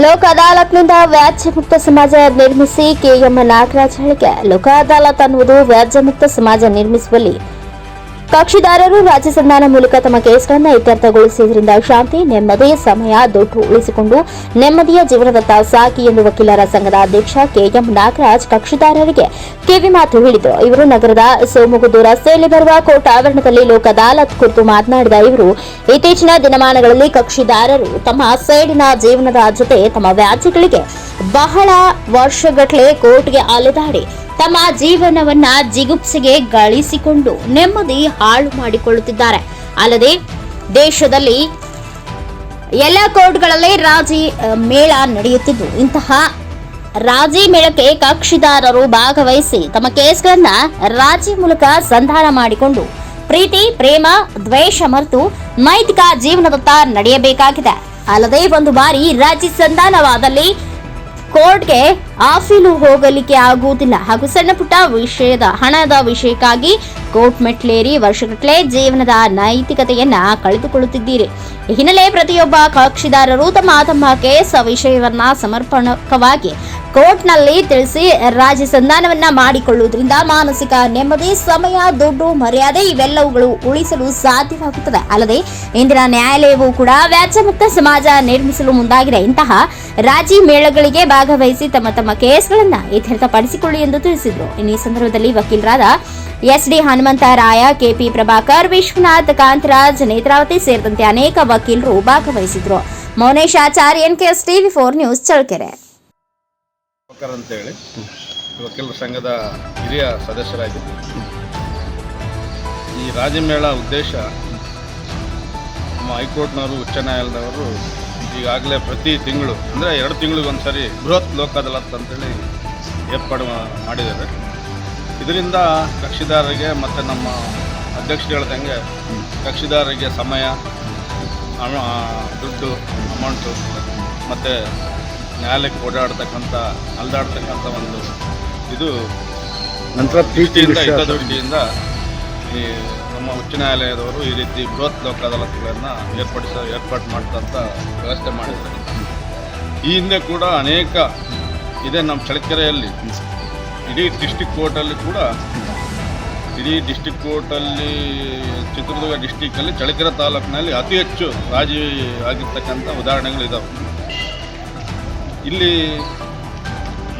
ಲೋಕ ಅದಾಲತ್ನಿಂದ ವ್ಯಾಜ್ಯ ಮುಕ್ತ ಸಮಾಜ ನಿರ್ಮಿಸಿ ಕೆಎಂ ನಾಗರಾಜ್ ಹೇಳಿಕೆ ಲೋಕ ಅದಾಲತ್ ಅನ್ನುವುದು ವ್ಯಾಜ್ಯ ಮುಕ್ತ ಸಮಾಜ ನಿರ್ಮಿಸುವಲ್ಲಿ ಕಕ್ಷಿದಾರರು ರಾಜ್ಯ ಸಂಧಾನ ಮೂಲಕ ತಮ್ಮ ಕೇಸ್ಗಳನ್ನು ಇತ್ಯರ್ಥಗೊಳಿಸಿದ್ರಿಂದ ಶಾಂತಿ, ನೆಮ್ಮದಿ, ಸಮಯ, ದುಡ್ಡು ಉಳಿಸಿಕೊಂಡು ನೆಮ್ಮದಿಯ ಜೀವನದತ್ತ ಸಾಕಿ ಎಂದು ವಕೀಲರ ಸಂಘದ ಅಧ್ಯಕ್ಷ ಕೆಎಂ ನಾಗರಾಜ್ ಕಕ್ಷಿದಾರರಿಗೆ ಕಿವಿಮಾತು ಹೇಳಿದರು. ಇವರು ನಗರದ ಸೋಮಗುದ್ದು ರಸ್ತೆಯಲ್ಲಿ ಬರುವ ಕೋರ್ಟ್ ಆವರಣದಲ್ಲಿ ಲೋಕ ಅದಾಲತ್ ಕುರಿತು ಮಾತನಾಡಿದ ಇವರು, ಇತ್ತೀಚಿನ ದಿನಮಾನಗಳಲ್ಲಿ ಕಕ್ಷಿದಾರರು ತಮ್ಮ ಸೈಡಿನ ಜೀವನದ ಜೊತೆ ತಮ್ಮ ವ್ಯಾಜ್ಯಗಳಿಗೆ ಬಹಳ ವರ್ಷಗಟ್ಟಲೆ ಕೋರ್ಟ್ಗೆ ಅಲೆದಾಡಿ ತಮ್ಮ ಜೀವನವನ್ನ ಜಿಗುಪ್ಸೆಗೆ ಗಳಿಸಿಕೊಂಡು ನೆಮ್ಮದಿ ಹಾಳು ಮಾಡಿಕೊಳ್ಳುತ್ತಿದ್ದಾರೆ. ಅಲ್ಲದೆ ದೇಶದಲ್ಲಿ ಎಲ್ಲ ಕೋರ್ಟ್ಗಳಲ್ಲಿ ರಾಜಿ ಮೇಳ ನಡೆಯುತ್ತಿದ್ದು, ಇಂತಹ ರಾಜಿ ಮೇಳಕ್ಕೆ ಕಕ್ಷಿದಾರರು ಭಾಗವಹಿಸಿ ತಮ್ಮ ಕೇಸ್ಗಳನ್ನ ರಾಜಿ ಮೂಲಕ ಸಂಧಾನ ಮಾಡಿಕೊಂಡು ಪ್ರೀತಿ, ಪ್ರೇಮ, ದ್ವೇಷ ಮತ್ತು ನೈತಿಕ ಜೀವನದತ್ತ ನಡೆಯಬೇಕಾಗಿದೆ. ಅಲ್ಲದೆ ಒಂದು ಬಾರಿ ರಾಜಿ ಸಂಧಾನವಾದಲ್ಲಿ ಕೋರ್ಟ್ಗೆ ಆಫೀಲು ಹೋಗಲಿಕ್ಕೆ ಆಗುವುದಿಲ್ಲ. ಹಾಗೂ ಸಣ್ಣ ಪುಟ್ಟ ವಿಷಯದ ಹಣದ ವಿಷಯಕ್ಕಾಗಿ ಕೋರ್ಟ್ ಮೆಟ್ಲೇರಿ ವರ್ಷಗಟ್ಟಲೆ ಜೀವನದ ನೈತಿಕತೆಯನ್ನ ಕಳೆದುಕೊಳ್ಳುತ್ತಿದ್ದೀರಿ. ಹಿನ್ನೆಲೆ ಪ್ರತಿಯೊಬ್ಬ ಕಕ್ಷಿದಾರರು ತಮ್ಮ ತಮ್ಮ ಕೇಸ ವಿಷಯವನ್ನ ಸಮರ್ಪಣಕವಾಗಿ ಕೋರ್ಟ್ನಲ್ಲಿ ತಿಳಿಸಿ ರಾಜ್ಯ ಸಂಧಾನವನ್ನ ಮಾಡಿಕೊಳ್ಳುವುದರಿಂದ ಮಾನಸಿಕ ನೆಮ್ಮದಿ, ಸಮಯ, ದುಡ್ಡು, ಮರ್ಯಾದೆ ಇವೆಲ್ಲವುಗಳು ಉಳಿಸಲು ಸಾಧ್ಯವಾಗುತ್ತದೆ. ಅಲ್ಲದೆ ಇಂದಿನ ನ್ಯಾಯಾಲಯವು ಕೂಡ ವ್ಯಾಜ್ಯಮುಕ್ತ ಸಮಾಜ ನಿರ್ಮಿಸಲು ಮುಂದಾಗಿದೆ. ಇಂತಹ ರಾಜಿ ಮೇಳಗಳಿಗೆ ಭಾಗವಹಿಸಿ ತಮ್ಮ ತಮ್ಮ ಕೇಸ್ಗಳನ್ನ ಇತ್ಯರ್ಥಪಡಿಸಿಕೊಳ್ಳಿ ಎಂದು ತಿಳಿಸಿದರು. ಇನ್ನು ಈ ಸಂದರ್ಭದಲ್ಲಿ ವಕೀಲರಾದ S D Hanumantharaya K P Prabhakar, Vishwanath Kantharaj Netravathi ಸೇರಿದಂತೆ ಅನೇಕ ವಕೀಲರು ಭಾಗವಹಿಸಿದ್ರು Mounesh Acharyan NKS TV four news, Challakere. Prabhakar ಅಂತೇಳಿ. ವಕೀಲರ ಸಂಘದ ಹಿರಿಯ ಸದಸ್ಯರಾಗಿದ್ದು. ಈ ರಾಜಮೇಳ ಉದ್ದೇಶ ನಮ್ಮ ಹೈಕೋರ್ಟ್ನವರು, ಉಚ್ಚ ನ್ಯಾಯಾಲಯದವರು ಈಗಾಗಲೇ ಪ್ರತಿ ತಿಂಗಳು, ಅಂದರೆ ಎರಡು ತಿಂಗಳಿಗೆ ಸರಿ ಬೃಹತ್ ಲೋಕದಲತ್ ಅಂತೇಳಿ ಏರ್ಪಾಡು ಮಾಡಿದ್ದಾರೆ. ಇದರಿಂದ ಕಕ್ಷಿದಾರರಿಗೆ ಮತ್ತು ನಮ್ಮ ಅಧ್ಯಕ್ಷರು ಹೇಳ್ದಂಗೆ ಕಕ್ಷಿದಾರರಿಗೆ ಸಮಯ ದುಡ್ಡು ಅಮೌಂಟು ಮತ್ತು ನ್ಯಾಯಾಲಯಕ್ಕೆ ಓಡಾಡ್ತಕ್ಕಂಥ ಅಲ್ದಾಡ್ತಕ್ಕಂಥ ಒಂದು ಇದು ನಂತರ ಪ್ರೀತಿಯಿಂದ ಹಿತದೃಷ್ಟಿಯಿಂದ ಈ ನಮ್ಮ ಉಚ್ಚ ನ್ಯಾಯಾಲಯದವರು ಈ ರೀತಿ ಬೃಹತ್ ಲೋಕ ಅದಾಲತ್ಗಳನ್ನು ಏರ್ಪಡಿಸ ಏರ್ಪಾಡು ಮಾಡ್ತಂಥ ವ್ಯವಸ್ಥೆ ಮಾಡಿದ್ದಾರೆ. ಈ ಹಿಂದೆ ಕೂಡ ಅನೇಕ ಇದೆ ನಮ್ಮ ಚಳಕೆರೆಯಲ್ಲಿ ಇಡೀ ಡಿಸ್ಟಿಕ್ ಕೋರ್ಟಲ್ಲಿ ಕೂಡ ಇಡೀ ಡಿಸ್ಟಿಕ್ ಕೋರ್ಟಲ್ಲಿ ಚಿತ್ರದುರ್ಗ ಡಿಸ್ಟಿಕ್ಕಲ್ಲಿ ಚಳ್ಳಕೆರೆ ತಾಲೂಕಿನಲ್ಲಿ ಅತಿ ಹೆಚ್ಚು ರಾಜಿ ಆಗಿರ್ತಕ್ಕಂಥ ಉದಾಹರಣೆಗಳಿದ್ದಾವೆ ಇಲ್ಲಿ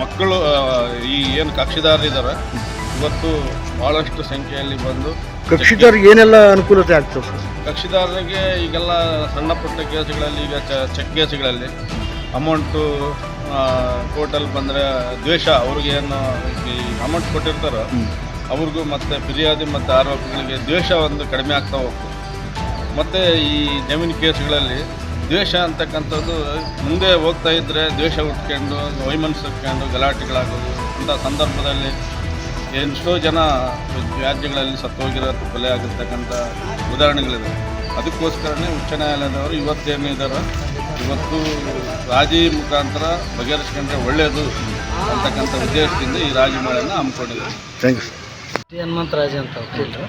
ಮಕ್ಕಳು ಈ ಏನು ಕಕ್ಷಿದಾರರಿದ್ದಾರೆ ಇವತ್ತು ಭಾಳಷ್ಟು ಸಂಖ್ಯೆಯಲ್ಲಿ ಬಂದು ಕಕ್ಷಿದಾರಿಗೆ ಏನೆಲ್ಲ ಅನುಕೂಲತೆ ಆಗ್ತದೆ ಸರ್? ಕಕ್ಷಿದಾರರಿಗೆ ಈಗೆಲ್ಲ ಸಣ್ಣ ಪುಟ್ಟ ಕೇಸುಗಳಲ್ಲಿ ಈಗ ಚ- ಚೆಕ್ ಕೇಸುಗಳಲ್ಲಿ ಅಮೌಂಟು ಟೋಟಲ್ ಬಂದರೆ ದ್ವೇಷ ಅವ್ರಿಗೇನು ಈ ಅಮೌಂಟ್ ಕೊಟ್ಟಿರ್ತಾರೋ ಅವ್ರಿಗೂ ಮತ್ತು ಫಿರ್ಯಾದಿ ಮತ್ತು ಆರೋಪಿಗಳಿಗೆ ದ್ವೇಷ ಒಂದು ಕಡಿಮೆ ಆಗ್ತಾ ಹೋಗ್ತದೆ. ಮತ್ತು ಈ ಜಮೀನು ಕೇಸುಗಳಲ್ಲಿ ದ್ವೇಷ ಅಂತಕ್ಕಂಥದ್ದು ಮುಂದೆ ಹೋಗ್ತಾ ಇದ್ದರೆ ದ್ವೇಷ ಉಟ್ಕೊಂಡು ವೈಮನಸ್ಸು ಉಟ್ಕೊಂಡು ಗಲಾಟೆಗಳಾಗೋದು ಅಂಥ ಸಂದರ್ಭದಲ್ಲಿ ಎಷ್ಟೋ ಜನ ವ್ಯಾಜ್ಯಗಳಲ್ಲಿ ಸತ್ತೋಗಿರೋ ಕೊಲೆ ಆಗಿರ್ತಕ್ಕಂಥ ಉದಾಹರಣೆಗಳಿದೆ. ಅದಕ್ಕೋಸ್ಕರನೇ ಉಚ್ಚ ನ್ಯಾಯಾಲಯದವರು ಇವತ್ತೇನಿದ್ದಾರೆ ಇವತ್ತು ರಾಜಿ ಮುಖಾಂತರ ಬಗೆಹರಿಸ್ಕೊಂಡ್ರೆ ಒಳ್ಳೆಯದು ಅಂತಕ್ಕಂಥ ಉದ್ದೇಶದಿಂದ ಈ ರಾಜಿ ಮೇಳನ ಹಮ್ಮಿಕೊಂಡಿದ್ದಾರೆ ಹನುಮಂತರಾಜ್ ಅಂತ ವಕೀಲರು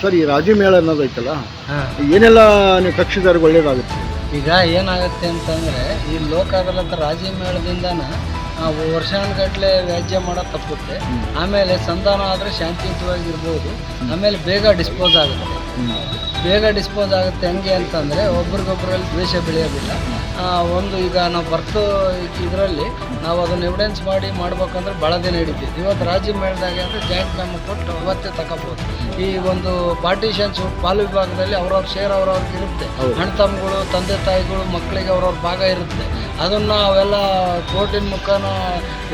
ಸರ್ ಈ ರಾಜಿ ಮೇಳ ಅನ್ನೋದೈತಲ್ಲ ಏನೆಲ್ಲ ನೀವು ಕಕ್ಷಿದಾರಿಗೆ ಒಳ್ಳೇದಾಗುತ್ತೆ? ಈಗ ಏನಾಗುತ್ತೆ ಅಂತಂದರೆ ಈ ಲೋಕ ಅದಾಲತ್ ರಾಜಿ ಮೇಳದಿಂದನ ನಾವು ವರ್ಷಾನುಗಟ್ಟಲೆ ವ್ಯಾಜ್ಯ ಮಾಡೋದು ತಪ್ಪುತ್ತೆ. ಆಮೇಲೆ ಸಂಧಾನ ಆದರೆ ಶಾಂತಿಯುತವಾಗಿರ್ಬೋದು. ಆಮೇಲೆ ಬೇಗ ಡಿಸ್ಪೋಸ್ ಆಗುತ್ತೆ. ಬೇಗ ಡಿಸ್ಪೋಸ್ ಆಗುತ್ತೆ ಹೆಂಗೆ ಅಂತಂದರೆ ಒಬ್ರಿಗೊಬ್ಬರಲ್ಲಿ ದ್ವೇಷ ಬೆಳೆಯೋದಿಲ್ಲ. ಒಂದು ಈಗ ನಾವು ಬರ್ತು ಇದರಲ್ಲಿ ನಾವು ಅದನ್ನು ಎವಿಡೆನ್ಸ್ ಮಾಡಿ ಮಾಡ್ಬೇಕಂದ್ರೆ ಭಾಳ ದಿನ ಹಿಡಿತೀವಿ. ಇವತ್ತು ರಾಜ್ಯ ಮೇಳದಾಗೆ ಅಂದರೆ ಜಾಯಿಂಟ್ ನಮಗೆ ಕೊಟ್ಟು ಅವತ್ತೇ ತಗೋಬೋದು ಈ ಒಂದು ಪಾರ್ಟಿಷನ್ಸ್ ಪಾಲು ವಿಭಾಗದಲ್ಲಿ ಅವ್ರವ್ರ ಶೇರ್ ಅವ್ರವ್ರಿಗೆ ಇರುತ್ತೆ. ಅಣ್ಣ ತಮ್ಮಗಳು ತಂದೆ ತಾಯಿಗಳು ಮಕ್ಕಳಿಗೆ ಅವ್ರವ್ರ ಭಾಗ ಇರುತ್ತೆ. ಅದನ್ನು ಅವೆಲ್ಲ ಕೋರ್ಟಿನ ಮುಖಾನ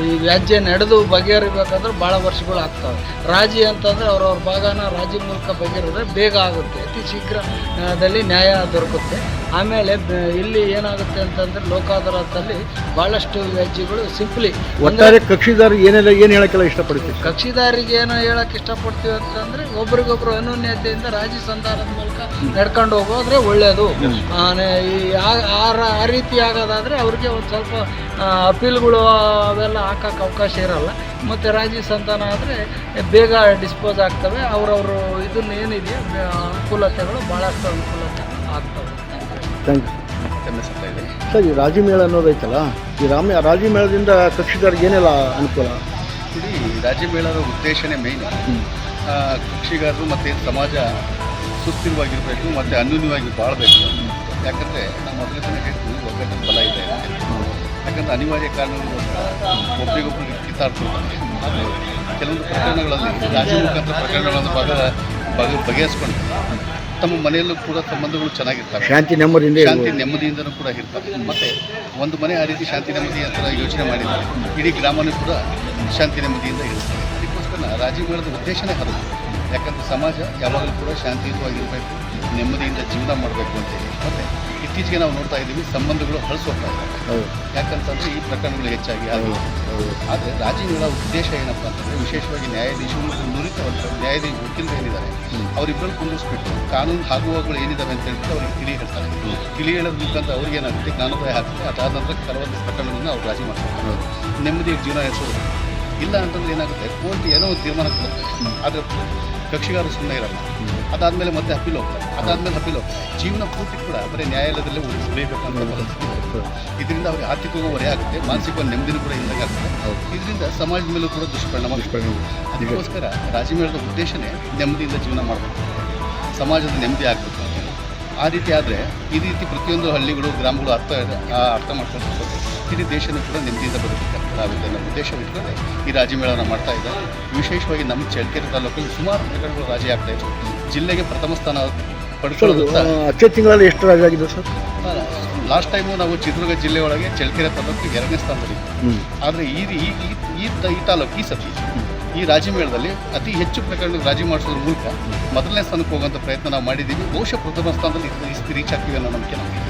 ಈ ವ್ಯಾಜ್ಯ ನಡೆದು ಬಗೆಹರಿಬೇಕಂದ್ರೆ ಭಾಳ ವರ್ಷಗಳು ಆಗ್ತವೆ. ರಾಜಿ ಅಂತಂದರೆ ಅವ್ರವ್ರ ಭಾಗನ ರಾಜಿ ಮೂಲಕ ಬಗೆಹರಿದ್ರೆ ಬೇಗ ಆಗುತ್ತೆ. ಅತಿ ಶೀಘ್ರದಲ್ಲಿ ನ್ಯಾಯ ದೊರಕುತ್ತೆ. ಆಮೇಲೆ ಇಲ್ಲಿ ಏನಾಗುತ್ತೆ ಅಂತಂದರೆ ಲೋಕಾಧಾರದಲ್ಲಿ ಭಾಳಷ್ಟು ವ್ಯಾಜ್ಯಗಳು ಸಿಂಪ್ಲಿ ಒಂದೇ ಕಕ್ಷಿದಾರ ಏನೆಲ್ಲ ಏನು ಹೇಳಕ್ಕೆಲ್ಲ ಇಷ್ಟಪಡ್ತೀವಿ ಕಕ್ಷಿದಾರಿಗೆ ಏನು ಹೇಳಕ್ ಇಷ್ಟಪಡ್ತೀವಿ ಅಂತಂದ್ರೆ ಒಬ್ರಿಗೊಬ್ರು ಅನ್ಯೋನ್ಯತೆಯಿಂದ ರಾಜಿ ಸಂಧಾನದ ಮೂಲಕ ನಡ್ಕೊಂಡು ಹೋಗೋದ್ರೆ ಒಳ್ಳೆಯದು ಆ, ರೀತಿ ಆಗೋದಾದ್ರೆ ಅವ್ರಿಗೆ ಒಂದು ಸ್ವಲ್ಪ ಅಪೀಲ್ಗಳು ಅವೆಲ್ಲ ಹಾಕಕ್ಕೆ ಅವಕಾಶ ಇರಲ್ಲ. ಮತ್ತು ರಾಜಿ ಸಂತಾನ ಆದರೆ ಬೇಗ ಡಿಸ್ಪೋಸ್ ಆಗ್ತವೆ. ಅವ್ರವರು ಇದನ್ನ ಏನಿದೆಯೋ ಅನುಕೂಲತೆಗಳು ಭಾಳಷ್ಟು ಅನುಕೂಲತೆ ಆಗ್ತವೆ. ಥ್ಯಾಂಕ್ ಯು ಸರ್ ಈ ರಾಜಿ ಮೇಳ ಅನ್ನೋದೈತಲ್ಲ ಈ ರಾಮ ರಾಜಿ ಮೇಳದಿಂದ ಕಕ್ಷಿಗಾರಿಗೆ ಏನೆಲ್ಲ ಅನುಕೂಲ? ಇಡೀ ರಾಜ್ಯ ಮೇಳದ ಉದ್ದೇಶನೇ ಮೇನ್ ಕೃಷಿಗಾರರು ಮತ್ತು ಸಮಾಜ ಸುಸ್ಥಿರವಾಗಿರಬೇಕು ಮತ್ತು ಅನ್ಯೂನ್ಯವಾಗಿ ಬಾಳಬೇಕು. ಯಾಕಂದರೆ ನಾವು ಮೊದಲೇ ತನಕ ಹೇಳ್ತೀವಿ ಒಗ್ಗಟ್ಟಿನ ಬಲ ಇದೆ. ಯಾಕಂದರೆ ಅನಿವಾರ್ಯ ಕಾರಣಗಳಿಗೋಸ್ಕರ ಒಬ್ಬರಿಗೊಬ್ಬರು ಕಿತ್ತಾಡ್ತಿರ್ತಾರೆ. ಕೆಲವೊಂದು ಪ್ರಕರಣಗಳಲ್ಲಿ ರಾಜ್ಯ ಮುಖಾಂತರ ಪ್ರಕರಣಗಳನ್ನು ಭಾಗ ಬಗೆ ಬಗೆಹರಿಸ್ಕೊಂಡು ತಮ್ಮ ಮನೆಯಲ್ಲೂ ಕೂಡ ಸಂಬಂಧಗಳು ಚೆನ್ನಾಗಿರ್ತವೆ. ಶಾಂತಿ ನೆಮ್ಮದಿಯಿಂದ ಶಾಂತಿ. ನೆಮ್ಮದಿಯಿಂದನೂ ಕೂಡ ಇರ್ತವೆ ಮತ್ತು ಒಂದು ಮನೆ ಆ ರೀತಿ ಶಾಂತಿ ನೆಮ್ಮದಿ ಅಂತ ಯೋಚನೆ ಮಾಡಿದ್ದಾರೆ. ಇಡೀ ಗ್ರಾಮನೂ ಕೂಡ ಶಾಂತಿ ನೆಮ್ಮದಿಯಿಂದ ಇರ್ತದೆ ಅದಕ್ಕೋಸ್ಕರ ರಾಜೀವ್ ಮೇಳದ ಉದ್ದೇಶನೇ ಅದು. ಯಾಕಂದ್ರೆ ಸಮಾಜ ಯಾವಾಗಲೂ ಕೂಡ ಶಾಂತಿಯುತವಾಗಿರಬೇಕು ನೆಮ್ಮದಿಯಿಂದ ಜೀವನ ಮಾಡಬೇಕು ಅಂತೇಳಿ ಮತ್ತೆ ಇತ್ತೀಚೆಗೆ ನಾವು ನೋಡ್ತಾ ಇದ್ದೀವಿ ಸಂಬಂಧಗಳು ಹಳಸೋಗ್ತಾ ಇದ್ದಾವೆ ಯಾಕಂತಂದ್ರೆ ಈ ಪ್ರಕರಣಗಳು ಹೆಚ್ಚಾಗಿ ಆದರೆ ರಾಜೀವ್ ಮೇಳ ಉದ್ದೇಶ ಏನಪ್ಪ ಅಂತಂದರೆ ವಿಶೇಷವಾಗಿ ನ್ಯಾಯಾಧೀಶರು ಮತ್ತು ನುರಿತ ನ್ಯಾಯದ ನ್ಯಾಯಾಧೀಶ ವಕೀಲರು ಏನಿದ್ದಾರೆ ಅವರಿಬ್ಬರು ಕುಂದಿಸ್ಬಿಟ್ಟು ಕಾನೂನು ಆಗುವಾಗಳು ಏನಿದಾವೆ ಅಂತ ಹೇಳ್ಬಿಟ್ಟು ಅವ್ರಿಗೆ ತಿಳಿ ಹೇಳ್ತಾರೆ. ತಿಳಿ ಹೇಳೋದ್ರ ಮುಖಾಂತರ ಅವ್ರಿಗೆ ಏನಾಗುತ್ತೆ? ಜ್ಞಾನೋದಯ ಆಗ್ತದೆ. ಅದಾದ ನಂತರ ಕೆಲವೊಂದು ಪ್ರಕರಣಗಳನ್ನ ಅವ್ರು ರಾಜಿ ಮಾಡ್ತಾರೆ ನೆಮ್ಮದಿಯ ಜೀವನ ಹೆಸರು ಇಲ್ಲ ಅಂತಂದ್ರೆ ಏನಾಗುತ್ತೆ? ಕೋರ್ಟ್ ಏನೋ ಒಂದು ತೀರ್ಮಾನ ಕೊಡುತ್ತೆ. ಆದರೆ ಕಕ್ಷಿಗಾರರು ಸುಮ್ಮನೆ ಇರಲ್ಲ. ಅದಾದಮೇಲೆ ಮತ್ತೆ ಅಪೀಲ್ ಹೋಗ್ತಾರೆ. ಅದಾದ್ಮೇಲೆ ಅಪೀಲ್ ಹೋಗ್ತಾರೆ. ಜೀವನ ಪೂರ್ತಿ ಕೂಡ ಬರೀ ನ್ಯಾಯಾಲಯದಲ್ಲೇ ಉಳಿಸಬೇಕಂತ ಇದರಿಂದ ಅವ್ರಿಗೆ ಆರ್ಥಿಕವಾಗಿ ಹೊರೆ ಆಗುತ್ತೆ ಮಾನಸಿಕ ನೆಮ್ಮದಿನೂ ಕೂಡ ಇಲ್ಲದಂಗೆ ಇದರಿಂದ ಸಮಾಜದ ಮೇಲೂ ಕೂಡ ದುಷ್ಪರಿಣಾಮ. ಅದಕ್ಕೋಸ್ಕರ ರಾಜಮೇಳದ ಉದ್ದೇಶನೇ ನೆಮ್ಮದಿಯಿಂದ ಜೀವನ ಮಾಡಬೇಕು. ಸಮಾಜದ ನೆಮ್ಮದಿ ಆಗಬೇಕು ಅಂತ ಆ ರೀತಿ ಆದರೆ ಈ ರೀತಿ ಪ್ರತಿಯೊಂದು ಹಳ್ಳಿಗಳು ಗ್ರಾಮಗಳು ಅರ್ಥ ಆ ಅರ್ಥ ಮಾಡ್ಕೊಂಡು ಇಡೀ ದೇಶನೂ ಕೂಡ ನೆಮ್ಮದಿಯಿಂದ ಬದುಕಬೇಕಾಗುತ್ತೆ ಅನ್ನೋ ಉದ್ದೇಶ ಇಟ್ಕೊಂಡು ಈ ರಾಜ್ಯಮೇಳನ ಮೇಳನ ಮಾಡ್ತಾ ಇದ್ದಾರೆ ವಿಶೇಷವಾಗಿ ನಮ್ಮ ಚಳ್ಳಕೆರೆ ತಾಲೂಕಲ್ಲಿ ಸುಮಾರು ಪ್ರಕರಣಗಳು ರಾಜಿ ಆಗ್ತಾ ಇತ್ತು ಜಿಲ್ಲೆಗೆ ಪ್ರಥಮ ಸ್ಥಾನ ಪಡ್ಕೊಳ್ಳೋದು ತಿಂಗಳಲ್ಲಿ ಎಷ್ಟು ರಾಜಿ ಆಗಿದೆ ಸರ್ ಲಾಸ್ಟ್ ಟೈಮು ನಾವು ಚಿತ್ರದುರ್ಗ ಜಿಲ್ಲೆಯೊಳಗೆ ಒಳಗೆ ಚಳ್ಳಕೆರೆ ತಾಲೂಕು ಎರಡನೇ ಸ್ಥಾನದಲ್ಲಿ ಆದರೆ ಈ ಈ ಈ- ಈ ತ- ಈ ತಾಲೂಕು ಈ ಸತಿ ಈ ರಾಜಮೇಳದಲ್ಲಿ ಅತಿ ಹೆಚ್ಚು ಪ್ರಕರಣ ರಾಜಿ ಮಾಡಿಸೋದ್ರ ಮೂಲಕ ಮೊದಲನೇ ಸ್ಥಾನಕ್ಕೆ ಹೋಗುವಂಥ ಪ್ರಯತ್ನ ನಾವು ಮಾಡಿದ್ದೀವಿ ಬಹುಶಃ ಪ್ರಥಮ ಸ್ಥಾನದಲ್ಲಿ ರೀಚ್ ಆಗ್ತೀವಿ ಅನ್ನೋ ನಂಬಿಕೆ ನಮಗೆ